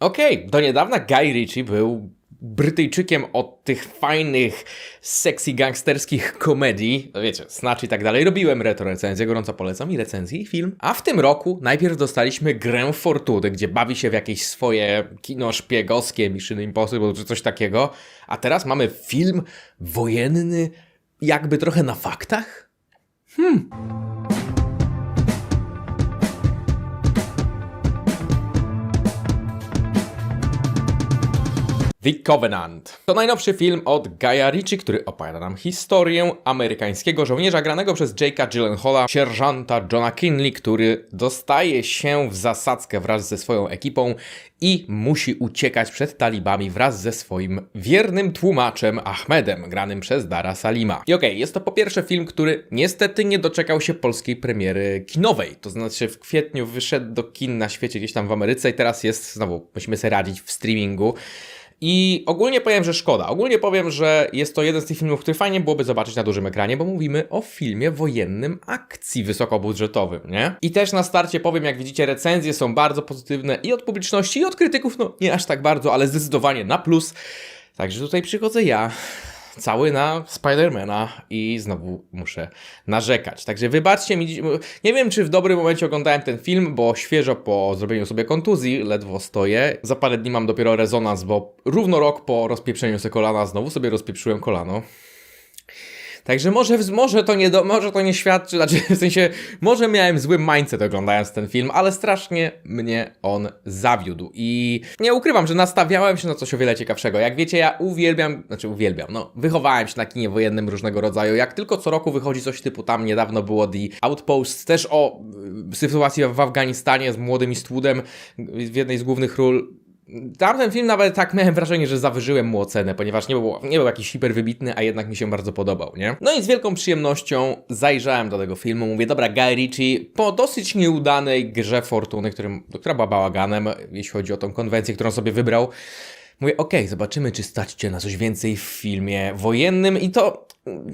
Okej, do niedawna Guy Ritchie był Brytyjczykiem od tych fajnych, sexy gangsterskich komedii, wiecie, Snatch i tak dalej. Robiłem retro recenzję, gorąco polecam i recenzję i film. A w tym roku najpierw dostaliśmy grę Fortuny, gdzie bawi się w jakieś swoje kino szpiegowskie, Mission Impossible czy coś takiego. A teraz mamy film wojenny, jakby trochę na faktach? The Covenant. To najnowszy film od Guya Ritchie, który opowiada nam historię amerykańskiego żołnierza granego przez Jake'a Gyllenhaala, sierżanta Johna Kinley, który dostaje się w zasadzkę wraz ze swoją ekipą i musi uciekać przed talibami wraz ze swoim wiernym tłumaczem Ahmedem, granym przez Dara Salima. I okej, jest to po pierwsze film, który niestety nie doczekał się polskiej premiery kinowej. To znaczy w kwietniu wyszedł do kin na świecie gdzieś tam w Ameryce i teraz jest, znowu, musimy sobie radzić w streamingu. I ogólnie powiem, że szkoda. Ogólnie powiem, że jest to jeden z tych filmów, który fajnie byłoby zobaczyć na dużym ekranie, bo mówimy o filmie wojennym akcji wysokobudżetowym, nie? I też na starcie powiem, jak widzicie, recenzje są bardzo pozytywne i od publiczności, i od krytyków, no nie aż tak bardzo, ale zdecydowanie na plus. Także tutaj przychodzę ja, cały na Spidermana i znowu muszę narzekać. Także wybaczcie mi, nie wiem czy w dobrym momencie oglądałem ten film, bo świeżo po zrobieniu sobie kontuzji ledwo stoję. Za parę dni mam dopiero rezonans, bo równo rok po rozpieprzeniu sobie kolana znowu sobie rozpieprzyłem kolano. Także może, może, to nie do, może to nie świadczy, znaczy w sensie, może miałem zły mindset oglądając ten film, ale strasznie mnie on zawiódł. I nie ukrywam, że nastawiałem się na coś o wiele ciekawszego. Jak wiecie, ja uwielbiam, znaczy uwielbiam, no wychowałem się na kinie wojennym różnego rodzaju, jak tylko co roku wychodzi coś typu tam niedawno było The Outpost, też o y, sytuacji w Afganistanie z młodym Eastwoodem w jednej z głównych ról, Tamten film nawet tak miałem wrażenie, że zawyżyłem mu ocenę, ponieważ nie był, nie był jakiś hiper wybitny, a jednak mi się bardzo podobał, nie? No i z wielką przyjemnością zajrzałem do tego filmu. Mówię, dobra, Guy Ritchie po dosyć nieudanej grze Fortuny, którym, która była bałaganem, jeśli chodzi o tą konwencję, którą sobie wybrał. Mówię, okej, zobaczymy, czy stać cię na coś więcej w filmie wojennym i to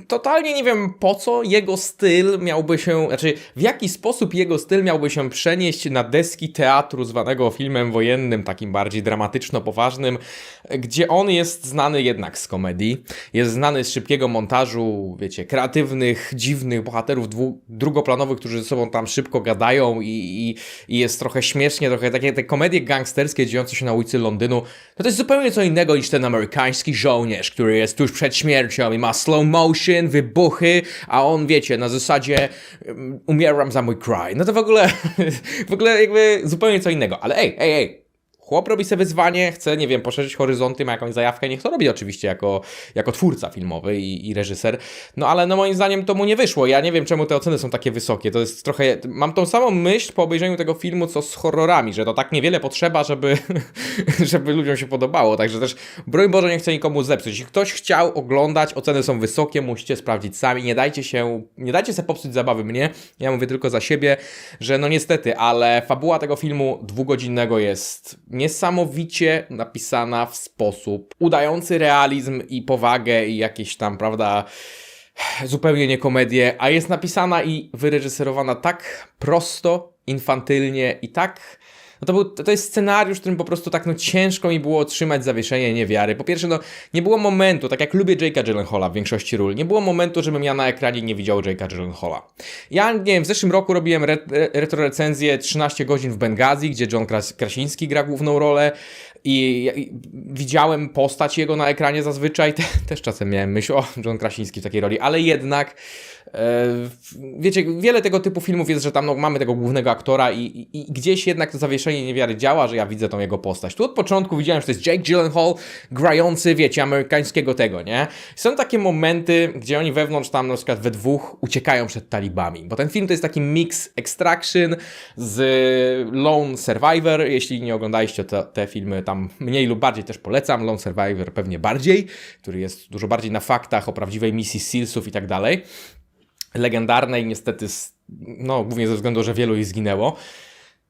totalnie nie wiem po co jego styl miałby się, znaczy w jaki sposób jego styl miałby się przenieść na deski teatru zwanego filmem wojennym, takim bardziej dramatyczno-poważnym, gdzie on jest znany jednak z komedii, jest znany z szybkiego montażu, wiecie, kreatywnych, dziwnych bohaterów dwu, drugoplanowych, którzy ze sobą tam szybko gadają i, i, i jest trochę śmiesznie, trochę takie te komedie gangsterskie dziejące się na ulicy Londynu, to, to jest zupełnie co innego niż ten amerykański żołnierz, który jest tuż przed śmiercią i ma slow motion, wybuchy, a on, wiecie, na zasadzie um, umieram za mój kraj. No to w ogóle, w ogóle jakby zupełnie co innego. Ale ej, ej, ej, Chłop robi sobie wyzwanie, chce, nie wiem, poszerzyć horyzonty, ma jakąś zajawkę, niech to robi oczywiście jako, jako twórca filmowy i, i reżyser. No ale no moim zdaniem to mu nie wyszło. Ja nie wiem, czemu te oceny są takie wysokie. To jest trochę. Mam tą samą myśl po obejrzeniu tego filmu, co z horrorami, że to tak niewiele potrzeba, żeby, żeby ludziom się podobało. Także też, broń Boże, nie chcę nikomu zepsuć. Jeśli ktoś chciał oglądać, oceny są wysokie, musicie sprawdzić sami. Nie dajcie się, nie dajcie sobie popsuć zabawy mnie. Ja mówię tylko za siebie, że no niestety, ale fabuła tego filmu dwugodzinnego jest niesamowicie napisana w sposób udający realizm i powagę i jakieś tam, prawda, zupełnie nie komedię, a jest napisana i wyreżyserowana tak prosto, infantylnie i tak... No to, był, to jest scenariusz, w którym po prostu tak no ciężko mi było otrzymać zawieszenie niewiary. Po pierwsze, no nie było momentu, tak jak lubię Jake'a Gyllenhaala w większości ról, nie było momentu, żebym ja na ekranie nie widział Jake'a Gyllenhaala. Ja, nie wiem, w zeszłym roku robiłem re, re, retro recenzję 13 godzin w Bengazji, gdzie John Kras, Krasiński gra główną rolę i, i widziałem postać jego na ekranie zazwyczaj. Te, też czasem miałem myśl, o, John Krasiński w takiej roli, ale jednak wiecie, wiele tego typu filmów jest, że tam no, mamy tego głównego aktora i, i, i gdzieś jednak to zawieszenie niewiary działa, że ja widzę tą jego postać. Tu od początku widziałem, że to jest Jake Gyllenhaal grający, wiecie, amerykańskiego tego, nie? Są takie momenty, gdzie oni wewnątrz tam na przykład we dwóch uciekają przed talibami, bo ten film to jest taki mix Extraction z Lone Survivor, jeśli nie oglądaliście te, te filmy, tam mniej lub bardziej też polecam, Lone Survivor pewnie bardziej, który jest dużo bardziej na faktach o prawdziwej misji SEALsów i tak dalej legendarnej, niestety, no głównie ze względu, że wielu ich zginęło.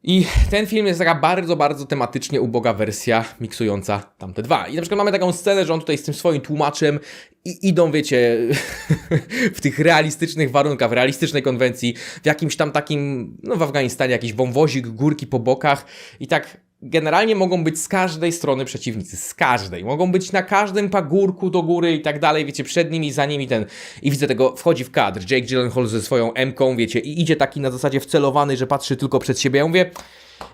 I ten film jest taka bardzo, bardzo tematycznie uboga wersja miksująca tamte dwa. I na przykład mamy taką scenę, że on tutaj z tym swoim tłumaczem i idą, wiecie, w tych realistycznych warunkach, w realistycznej konwencji, w jakimś tam takim, no w Afganistanie jakiś wąwozik, górki po bokach i tak generalnie mogą być z każdej strony przeciwnicy, z każdej. Mogą być na każdym pagórku do góry i tak dalej, wiecie, przed nimi, za nimi ten. I widzę tego, wchodzi w kadr Jake Gyllenhaal ze swoją M-ką, wiecie, i idzie taki na zasadzie wcelowany, że patrzy tylko przed siebie. Ja mówię,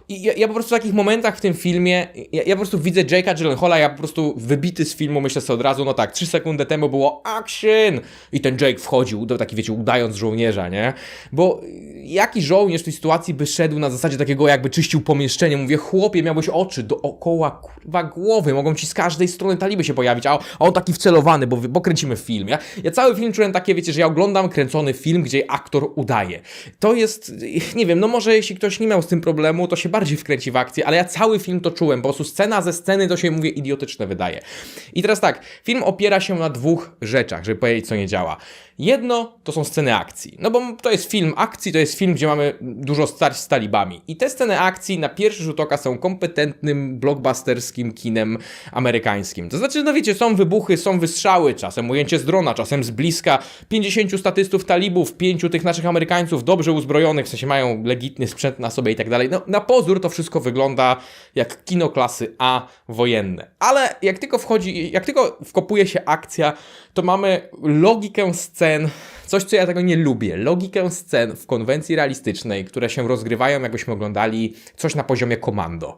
i ja, ja po prostu w takich momentach w tym filmie, ja, ja po prostu widzę Jake'a Gyllenhaala, ja po prostu wybity z filmu myślę sobie od razu, no tak, 3 sekundy temu było action i ten Jake wchodził, do taki wiecie, udając żołnierza, nie? Bo jaki żołnierz w tej sytuacji by szedł na zasadzie takiego jakby czyścił pomieszczenie, mówię, chłopie, miałbyś oczy dookoła, kurwa, głowy, mogą ci z każdej strony taliby się pojawić, a, a on taki wcelowany, bo, bo kręcimy film, ja, ja cały film czułem takie, wiecie, że ja oglądam kręcony film, gdzie aktor udaje. To jest, nie wiem, no może jeśli ktoś nie miał z tym problemu, to się bardziej wkręci w akcję, ale ja cały film to czułem, po prostu scena ze sceny to się, mówię, idiotyczne wydaje. I teraz tak, film opiera się na dwóch rzeczach, żeby powiedzieć, co nie działa. Jedno to są sceny akcji, no bo to jest film akcji, to jest film, gdzie mamy dużo starć z talibami. I te sceny akcji na pierwszy rzut oka są kompetentnym, blockbusterskim kinem amerykańskim. To znaczy, no wiecie, są wybuchy, są wystrzały, czasem ujęcie z drona, czasem z bliska, 50 statystów talibów, pięciu tych naszych Amerykańców dobrze uzbrojonych, w sensie mają legitny sprzęt na sobie i tak dalej. No, na pozór to wszystko wygląda jak kino klasy A wojenne. Ale jak tylko wchodzi, jak tylko wkopuje się akcja, to mamy logikę scen, coś co ja tego nie lubię, logikę scen w konwencji realistycznej, które się rozgrywają jakbyśmy oglądali coś na poziomie komando.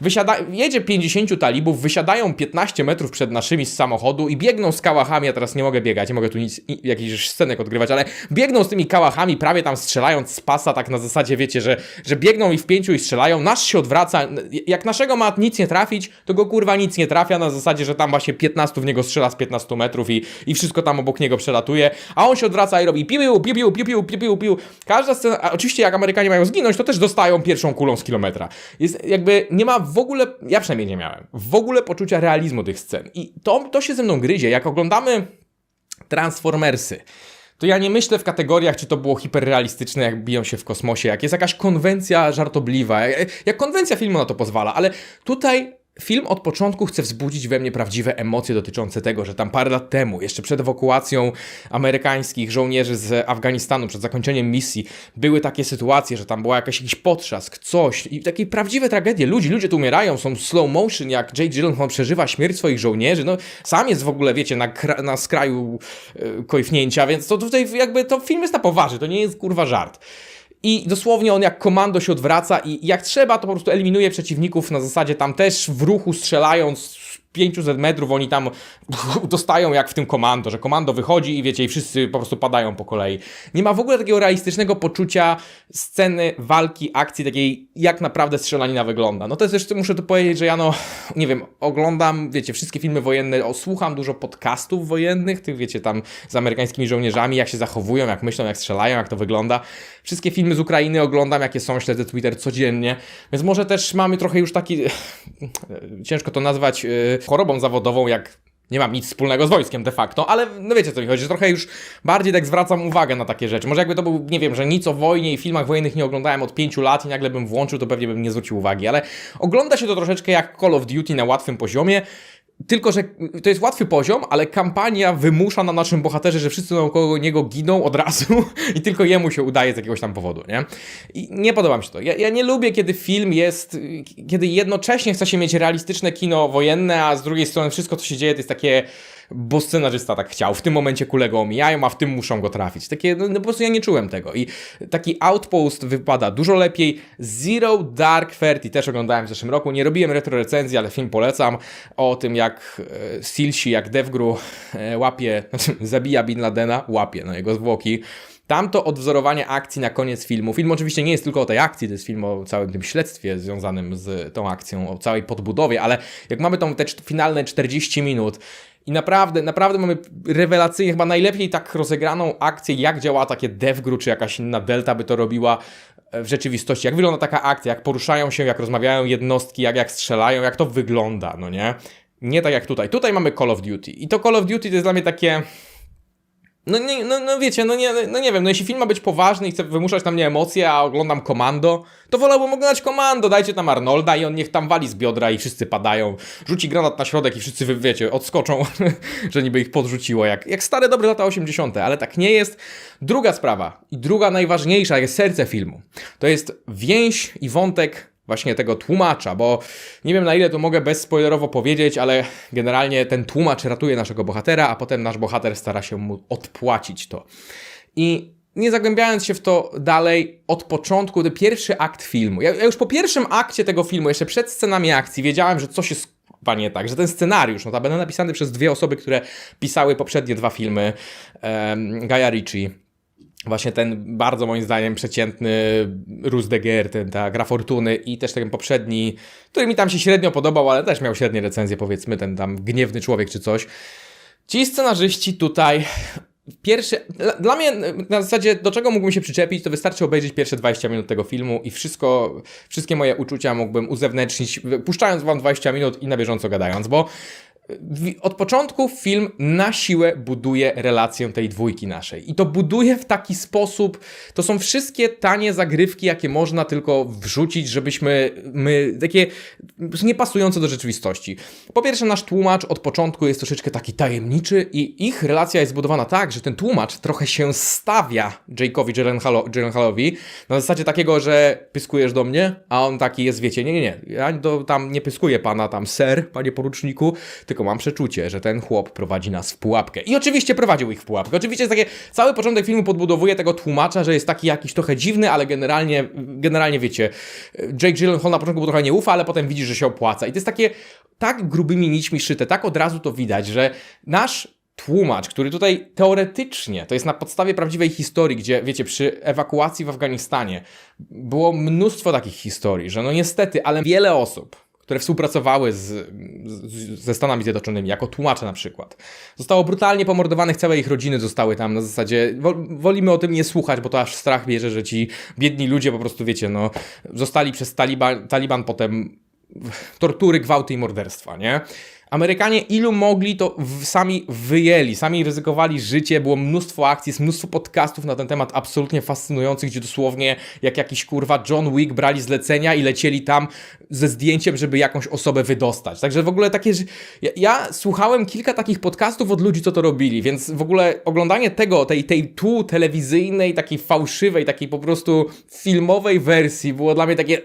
Wysiada, jedzie 50 talibów, wysiadają 15 metrów przed naszymi z samochodu i biegną z kałachami, ja teraz nie mogę biegać, nie mogę tu nic, jakichś scenek odgrywać, ale biegną z tymi kałachami, prawie tam strzelając z pasa, tak na zasadzie, wiecie, że, że biegną i w pięciu i strzelają, odwracają, nasz się odwraca. Jak naszego ma nic nie trafić, to go kurwa nic nie trafia na zasadzie, że tam właśnie 15 w niego strzela z 15 metrów i, i wszystko tam obok niego przelatuje, a on się odwraca i robi piu, piu, piu, piu, piu, piu, piu, piu. Każda scena, oczywiście jak Amerykanie mają zginąć, to też dostają pierwszą kulą z kilometra. Jest jakby, nie ma w ogóle, ja przynajmniej nie miałem, w ogóle poczucia realizmu tych scen. I to, to się ze mną gryzie, jak oglądamy Transformersy, to ja nie myślę w kategoriach, czy to było hiperrealistyczne, jak biją się w kosmosie, jak jest jakaś konwencja żartobliwa, jak, jak konwencja filmu na to pozwala, ale tutaj film od początku chce wzbudzić we mnie prawdziwe emocje dotyczące tego, że tam parę lat temu, jeszcze przed ewakuacją amerykańskich żołnierzy z Afganistanu, przed zakończeniem misji, były takie sytuacje, że tam była jakaś, jakiś potrzask, coś i takie prawdziwe tragedie. Ludzie, ludzie tu umierają, są slow motion, jak Jake Gyllenhaal przeżywa śmierć swoich żołnierzy, no sam jest w ogóle, wiecie, na, na skraju e, kojfnięcia, więc to tutaj jakby to film jest na poważnie, to nie jest kurwa żart. I dosłownie on jak komando się odwraca i jak trzeba, to po prostu eliminuje przeciwników na zasadzie tam też w ruchu strzelając 500 metrów, oni tam dostają jak w tym komando, że komando wychodzi i wiecie, i wszyscy po prostu padają po kolei. Nie ma w ogóle takiego realistycznego poczucia sceny, walki, akcji, takiej jak naprawdę strzelanina wygląda. No to jest też, muszę tu powiedzieć, że ja no, nie wiem, oglądam, wiecie, wszystkie filmy wojenne, słucham dużo podcastów wojennych, tych wiecie, tam z amerykańskimi żołnierzami, jak się zachowują, jak myślą, jak strzelają, jak to wygląda. Wszystkie filmy z Ukrainy oglądam, jakie są, śledzę Twitter codziennie, więc może też mamy trochę już taki, ciężko to nazwać yy, chorobą zawodową, jak nie mam nic wspólnego z wojskiem de facto, ale no wiecie co mi chodzi, że trochę już bardziej tak zwracam uwagę na takie rzeczy. Może jakby to był, nie wiem, że nic o wojnie i filmach wojennych nie oglądałem od pięciu lat i nagle bym włączył, to pewnie bym nie zwrócił uwagi, ale ogląda się to troszeczkę jak Call of Duty na łatwym poziomie, tylko, że to jest łatwy poziom, ale kampania wymusza na naszym bohaterze, że wszyscy naokoło niego giną od razu i tylko jemu się udaje z jakiegoś tam powodu, nie? I nie podoba mi się to. Ja, ja nie lubię, kiedy film jest, kiedy jednocześnie chce się mieć realistyczne kino wojenne, a z drugiej strony wszystko, co się dzieje, to jest takie bo scenarzysta tak chciał, w tym momencie kule go omijają, a w tym muszą go trafić. Takie, no, no po prostu ja nie czułem tego. I taki Outpost wypada dużo lepiej. Zero Dark Thirty też oglądałem w zeszłym roku. Nie robiłem retro recenzji, ale film polecam o tym, jak e, Silsi, jak Devgru e, łapie, znaczy zabija Bin Ladena, łapie, no jego zwłoki. Tamto odwzorowanie akcji na koniec filmu. Film oczywiście nie jest tylko o tej akcji, to jest film o całym tym śledztwie związanym z tą akcją, o całej podbudowie, ale jak mamy tą te finalne 40 minut i naprawdę, naprawdę mamy rewelacyjnie, chyba najlepiej tak rozegraną akcję, jak działa takie DevGru, czy jakaś inna Delta by to robiła e, w rzeczywistości. Jak wygląda taka akcja, jak poruszają się, jak rozmawiają jednostki, jak, jak strzelają, jak to wygląda, no nie? Nie tak jak tutaj. Tutaj mamy Call of Duty. I to Call of Duty to jest dla mnie takie... No, nie, no, no wiecie, no nie, no nie wiem, no jeśli film ma być poważny i chce wymuszać na mnie emocje, a oglądam Komando, to wolałbym oglądać Komando, dajcie tam Arnolda i on niech tam wali z biodra i wszyscy padają, rzuci granat na środek i wszyscy, wiecie, odskoczą, że niby ich podrzuciło, jak, jak stare dobre lata 80., ale tak nie jest. Druga sprawa i druga najważniejsza, jest serce filmu, to jest więź i wątek właśnie tego tłumacza, bo nie wiem na ile to mogę bezspoilerowo powiedzieć, ale generalnie ten tłumacz ratuje naszego bohatera, a potem nasz bohater stara się mu odpłacić to. I nie zagłębiając się w to dalej, od początku, ten pierwszy akt filmu. Ja, ja już po pierwszym akcie tego filmu, jeszcze przed scenami akcji, wiedziałem, że coś jest nie tak, że ten scenariusz, notabene napisany przez dwie osoby, które pisały poprzednie dwa filmy um, Gaia Ritchie, Właśnie ten bardzo moim zdaniem przeciętny Rus de Guerre, ten, ta gra fortuny i też ten poprzedni, który mi tam się średnio podobał, ale też miał średnie recenzje, powiedzmy, ten tam gniewny człowiek czy coś. Ci scenarzyści tutaj Pierwszy, dla mnie na zasadzie do czego mógłbym się przyczepić, to wystarczy obejrzeć pierwsze 20 minut tego filmu i wszystko, wszystkie moje uczucia mógłbym uzewnętrznić, puszczając wam 20 minut i na bieżąco gadając, bo od początku film na siłę buduje relację tej dwójki naszej. I to buduje w taki sposób, to są wszystkie tanie zagrywki, jakie można tylko wrzucić, żebyśmy, my, takie niepasujące do rzeczywistości. Po pierwsze, nasz tłumacz od początku jest troszeczkę taki tajemniczy i ich relacja jest zbudowana tak, że ten tłumacz trochę się stawia Jake'owi Gyllenhaalowi na zasadzie takiego, że pyskujesz do mnie, a on taki jest, wiecie, nie, nie, nie, ja do, tam nie pyskuję pana tam, ser, panie poruczniku, tylko tylko mam przeczucie, że ten chłop prowadzi nas w pułapkę. I oczywiście prowadził ich w pułapkę. Oczywiście jest takie, cały początek filmu podbudowuje tego tłumacza, że jest taki jakiś trochę dziwny, ale generalnie, generalnie wiecie, Jake Gyllenhaal na początku trochę nie ufa, ale potem widzi, że się opłaca. I to jest takie tak grubymi nićmi szyte, tak od razu to widać, że nasz tłumacz, który tutaj teoretycznie, to jest na podstawie prawdziwej historii, gdzie wiecie, przy ewakuacji w Afganistanie było mnóstwo takich historii, że no niestety, ale wiele osób, które współpracowały z, z, ze Stanami Zjednoczonymi, jako tłumacze na przykład. Zostało brutalnie pomordowanych, całe ich rodziny zostały tam na zasadzie, wolimy o tym nie słuchać, bo to aż strach bierze, że ci biedni ludzie po prostu, wiecie, no, zostali przez Taliban, Taliban potem tortury, gwałty i morderstwa, nie? Amerykanie ilu mogli, to sami wyjęli, sami ryzykowali życie, było mnóstwo akcji, jest mnóstwo podcastów na ten temat absolutnie fascynujących, gdzie dosłownie jak jakiś kurwa John Wick brali zlecenia i lecieli tam ze zdjęciem, żeby jakąś osobę wydostać. Także w ogóle takie, ja, ja słuchałem kilka takich podcastów od ludzi, co to robili, więc w ogóle oglądanie tego, tej, tej tu telewizyjnej, takiej fałszywej, takiej po prostu filmowej wersji było dla mnie takie,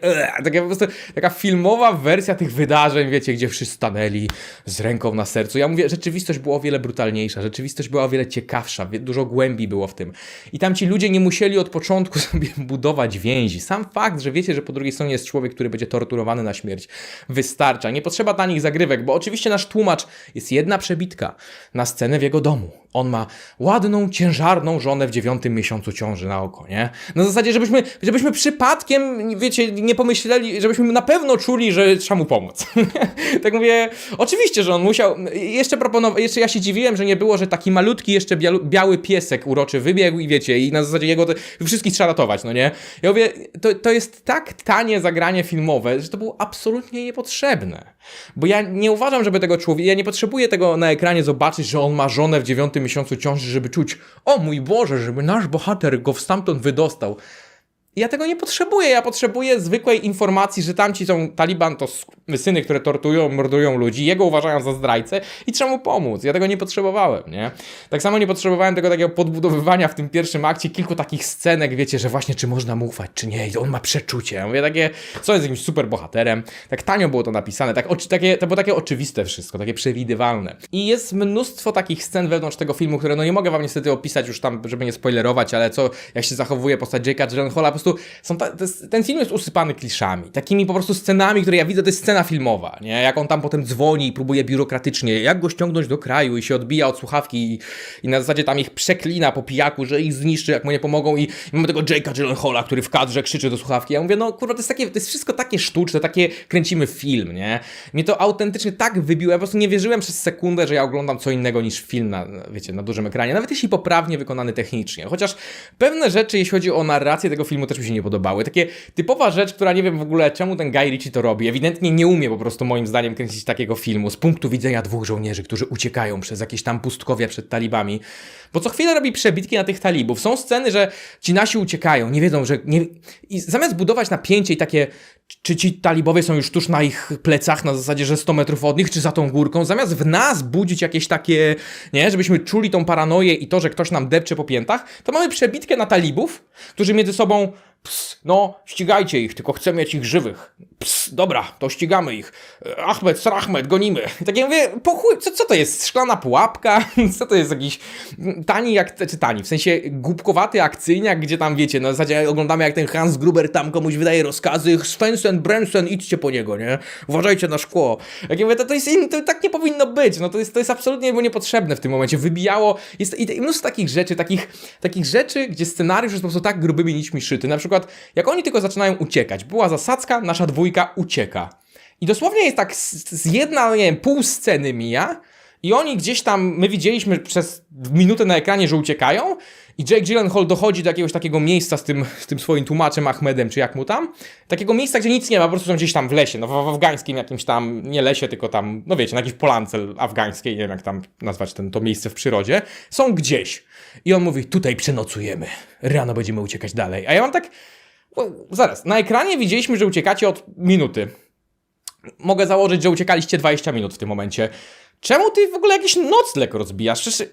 takie po prostu taka filmowa wersja tych wydarzeń, wiecie, gdzie wszyscy stanęli, z ręką na sercu. Ja mówię, rzeczywistość była o wiele brutalniejsza, rzeczywistość była o wiele ciekawsza, dużo głębi było w tym. I tam ci ludzie nie musieli od początku sobie budować więzi. Sam fakt, że wiecie, że po drugiej stronie jest człowiek, który będzie torturowany na śmierć, wystarcza. Nie potrzeba dla nich zagrywek, bo oczywiście nasz tłumacz jest jedna przebitka na scenę w jego domu. On ma ładną, ciężarną żonę w dziewiątym miesiącu ciąży na oko, nie? Na zasadzie, żebyśmy, żebyśmy przypadkiem, wiecie, nie pomyśleli, żebyśmy na pewno czuli, że trzeba mu pomóc. tak mówię, oczywiście, że on musiał, jeszcze proponował, jeszcze ja się dziwiłem, że nie było, że taki malutki jeszcze biały piesek uroczy wybiegł i wiecie, i na zasadzie jego, wszystkich trzeba ratować, no nie? Ja mówię, to, to jest tak tanie zagranie filmowe, że to było absolutnie niepotrzebne. Bo ja nie uważam, żeby tego człowieka, ja nie potrzebuję tego na ekranie zobaczyć, że on ma żonę w dziewiątym miesiącu ciąży, żeby czuć, o mój Boże, żeby nasz bohater go stamtąd wydostał. Ja tego nie potrzebuję. Ja potrzebuję zwykłej informacji, że tamci są Taliban, to syny, które tortują, mordują ludzi, jego uważają za zdrajcę i trzeba mu pomóc. Ja tego nie potrzebowałem, nie? Tak samo nie potrzebowałem tego takiego podbudowywania w tym pierwszim akcie, kilku takich scenek, wiecie, że właśnie czy można mu ufać, czy nie. I on ma przeczucie. Ja mówię takie, co jest jakimś super bohaterem. Tak tanio było to napisane, tak, takie, to było takie oczywiste wszystko, takie przewidywalne. I jest mnóstwo takich scen wewnątrz tego filmu, które no nie mogę wam niestety opisać już tam, żeby nie spoilerować, ale co, jak się zachowuje postać Jake'a Gyllenhaala, prostu są ta, jest, ten film jest usypany kliszami, takimi po prostu scenami, które ja widzę, to jest scena filmowa, nie? Jak on tam potem dzwoni i próbuje biurokratycznie, jak go ściągnąć do kraju i się odbija od słuchawki i, i na zasadzie tam ich przeklina po pijaku, że ich zniszczy, jak mu nie pomogą i, i mamy tego Jake'a Gyllenhaala, który w kadrze krzyczy do słuchawki. Ja mówię, no kurwa, to jest takie, to jest wszystko takie sztuczne, takie kręcimy film, nie? Mnie to autentycznie tak wybiło, ja po prostu nie wierzyłem przez sekundę, że ja oglądam co innego niż film na, wiecie, na dużym ekranie, nawet jeśli poprawnie wykonany technicznie. Chociaż pewne rzeczy, jeśli chodzi o narrację tego filmu, też mi się nie podobały. Takie typowa rzecz, która nie wiem w ogóle czemu ten Guy Ritchie to robi. Ewidentnie nie umie po prostu moim zdaniem kręcić takiego filmu z punktu widzenia dwóch żołnierzy, którzy uciekają przez jakieś tam pustkowia przed talibami. Bo co chwilę robi przebitki na tych talibów. Są sceny, że ci nasi uciekają, nie wiedzą, że... Nie... I zamiast budować napięcie i takie czy ci talibowie są już tuż na ich plecach, na zasadzie, że 100 metrów od nich, czy za tą górką, zamiast w nas budzić jakieś takie, nie, żebyśmy czuli tą paranoję i to, że ktoś nam depcze po piętach, to mamy przebitkę na talibów, którzy między sobą Ps, no, ścigajcie ich, tylko chcę mieć ich żywych. Ps, dobra, to ścigamy ich. E, Ahmed, Srachmed, gonimy. I tak ja mówię, po chuj, co, co to jest? Szklana pułapka? Co to jest jakiś tani, jak, czy tani, w sensie głupkowaty akcyjniak, gdzie tam, wiecie, na zasadzie oglądamy jak ten Hans Gruber tam komuś wydaje rozkazy, Svensson, Brenson, idźcie po niego, nie? Uważajcie na szkło. Jak ja mówię, to, to jest, to tak nie powinno być, no to jest, to jest absolutnie niepotrzebne w tym momencie. Wybijało, jest i mnóstwo takich rzeczy, takich, takich rzeczy, gdzie scenariusz jest po prostu tak grubymi nićmi szyty. Na przykład, jak oni tylko zaczynają uciekać, była zasadzka, nasza dwójka ucieka. I dosłownie jest tak z, z jedna, nie wiem, pół sceny mija i oni gdzieś tam, my widzieliśmy przez minutę na ekranie, że uciekają i Jake Gyllenhaal dochodzi do jakiegoś takiego miejsca z tym, z tym swoim tłumaczem Ahmedem, czy jak mu tam, takiego miejsca, gdzie nic nie ma, po prostu są gdzieś tam w lesie, no w, afgańskim jakimś tam, nie lesie, tylko tam, no wiecie, na jakiejś polance afgańskiej, nie wiem jak tam nazwać ten, to miejsce w przyrodzie, są gdzieś. I on mówi, tutaj przenocujemy, rano będziemy uciekać dalej. A ja mam tak, zaraz, na ekranie widzieliśmy, że uciekacie od minuty. Mogę założyć, że uciekaliście 20 minut w tym momencie. Czemu ty w ogóle jakiś nocleg rozbijasz? Przecież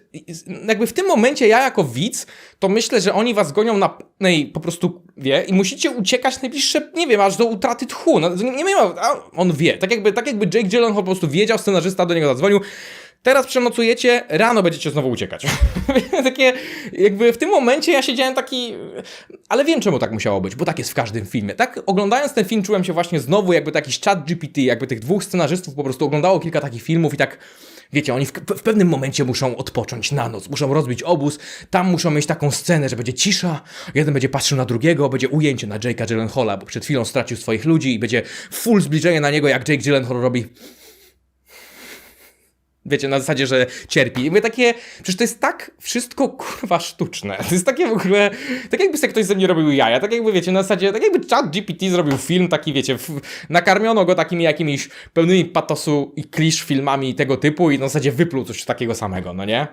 jakby w tym momencie ja jako widz, to myślę, że oni was gonią na nej, po prostu wie i musicie uciekać najbliższe, nie wiem, aż do utraty tchu. No, nie, wiem, on wie. Tak jakby, tak jakby Jake Gyllenhaal po prostu wiedział, scenarzysta do niego zadzwonił. Teraz przenocujecie, rano będziecie znowu uciekać. Takie, jakby w tym momencie ja siedziałem taki, ale wiem czemu tak musiało być, bo tak jest w każdym filmie. Tak oglądając ten film czułem się właśnie znowu jakby jakiś chat GPT, jakby tych dwóch scenarzystów po prostu oglądało kilka takich filmów i tak Wiecie, oni w, w pewnym momencie muszą odpocząć na noc, muszą rozbić obóz, tam muszą mieć taką scenę, że będzie cisza, jeden będzie patrzył na drugiego, będzie ujęcie na Jake'a Gyllenhaala, bo przed chwilą stracił swoich ludzi i będzie full zbliżenie na niego, jak Jake Gyllenhaal robi Wiecie, na zasadzie, że cierpi. I mówię takie, przecież to jest tak wszystko kurwa sztuczne. To jest takie w ogóle, tak jakby sobie ktoś ze mnie robił jaja. Tak jakby, wiecie, na zasadzie, tak jakby chat GPT zrobił film taki, wiecie, nakarmiono go takimi jakimiś pełnymi patosu i klisz filmami tego typu i na zasadzie wypluł coś takiego samego, no nie?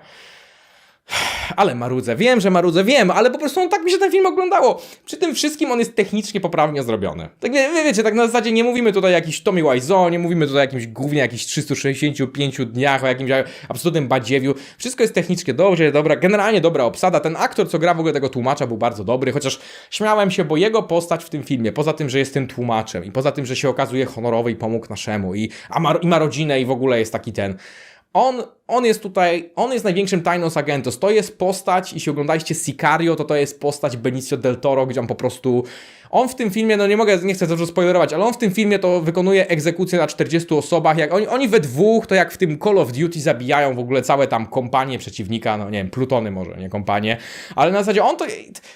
Ale marudzę, wiem, że marudzę, wiem, ale po prostu on tak mi się ten film oglądało. Przy tym wszystkim on jest technicznie poprawnie zrobiony. Tak wie, wie- wiecie, tak na zasadzie nie mówimy tutaj o jakimś Tommy Wiseau, nie mówimy tutaj o jakimś głównie jakichś 365 dniach, o jakimś absolutnym badziewiu. Wszystko jest technicznie dobrze, dobra, generalnie dobra obsada. Ten aktor, co gra w ogóle tego tłumacza, był bardzo dobry, chociaż śmiałem się, bo jego postać w tym filmie, poza tym, że jest tym tłumaczem i poza tym, że się okazuje honorowy i pomógł naszemu i, a ma, i ma rodzinę i w ogóle jest taki ten... On, on jest tutaj, on jest największym Tainos Agentos. To jest postać, jeśli oglądaliście Sicario, to to jest postać Benicio del Toro, gdzie on po prostu, on w tym filmie, no nie mogę, nie chcę za dużo spoilerować, ale on w tym filmie to wykonuje egzekucję na 40 osobach, jak oni, oni we dwóch, to jak w tym Call of Duty zabijają w ogóle całe tam kompanie przeciwnika, no nie wiem, plutony może, nie kompanie, ale na zasadzie on to,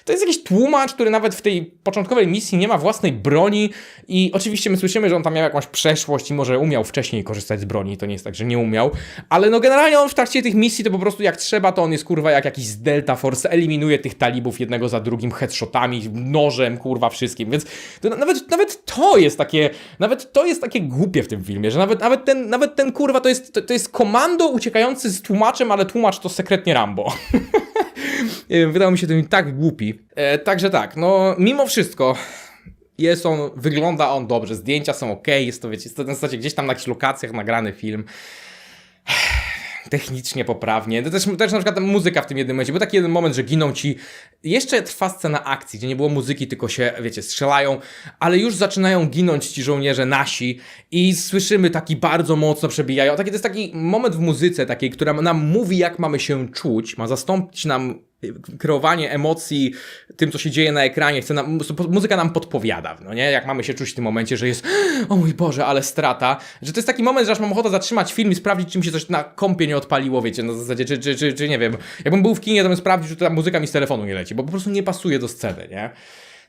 to jest jakiś tłumacz, który nawet w tej początkowej misji nie ma własnej broni i oczywiście my słyszymy, że on tam miał jakąś przeszłość i może umiał wcześniej korzystać z broni, to nie jest tak, że nie umiał, ale no generalnie on w trakcie tych misji to po prostu jak trzeba, to on jest kurwa jak jakiś z Delta Force, eliminuje tych talibów jednego za drugim headshotami, nożem, kurwa wszystkim, więc to na- nawet, nawet to jest takie, nawet to jest takie głupie w tym filmie, że nawet, nawet, ten, nawet ten kurwa to jest, to, to jest komando uciekający z tłumaczem, ale tłumacz to sekretnie Rambo. Nie wiem, Wydał mi się ten tak głupi. E, także tak, no mimo wszystko jest on, wygląda on dobrze, zdjęcia są ok, jest to, wiecie, jest to na zasadzie gdzieś tam na jakichś lokacjach nagrany film. Technicznie poprawnie. To też, też na przykład muzyka w tym jednym momencie. Był taki jeden moment, że giną ci. Jeszcze trwa scena akcji, gdzie nie było muzyki, tylko się, wiecie, strzelają, ale już zaczynają ginąć ci żołnierze nasi i słyszymy taki bardzo mocno przebijają. Taki to jest taki moment w muzyce takiej, która nam mówi, jak mamy się czuć, ma zastąpić nam kreowanie emocji tym, co się dzieje na ekranie, chce nam, muzyka nam podpowiada, no nie? Jak mamy się czuć w tym momencie, że jest o mój Boże, ale strata, że to jest taki moment, że aż mam ochotę zatrzymać film i sprawdzić, czy mi się coś na kompie nie odpaliło, wiecie, na zasadzie, czy, czy, czy, czy nie wiem, jakbym był w kinie, to bym sprawdził, czy ta muzyka mi z telefonu nie leci, bo po prostu nie pasuje do sceny, nie?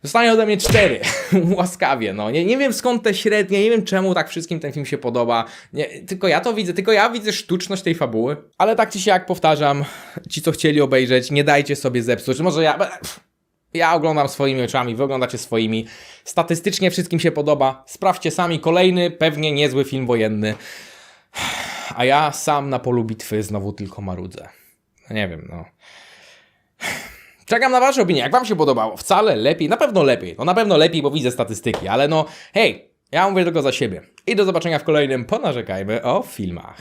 Zostanie ode mnie cztery. Łaskawie, no. Nie, nie wiem skąd te średnie, nie wiem czemu tak wszystkim ten film się podoba. Nie, tylko ja to widzę, tylko ja widzę sztuczność tej fabuły. Ale tak czy siak powtarzam, ci co chcieli obejrzeć, nie dajcie sobie zepsuć. Może ja... Ja oglądam swoimi oczami, wy oglądacie swoimi. Statystycznie wszystkim się podoba. Sprawdźcie sami. Kolejny, pewnie niezły film wojenny. A ja sam na polu bitwy znowu tylko marudzę. No nie wiem, no. Czekam na Wasze opinie. Jak Wam się podobało? Wcale lepiej? Na pewno lepiej. No na pewno lepiej, bo widzę statystyki, ale no hej, ja mówię tylko za siebie. I do zobaczenia w kolejnym Ponarzekajmy o filmach.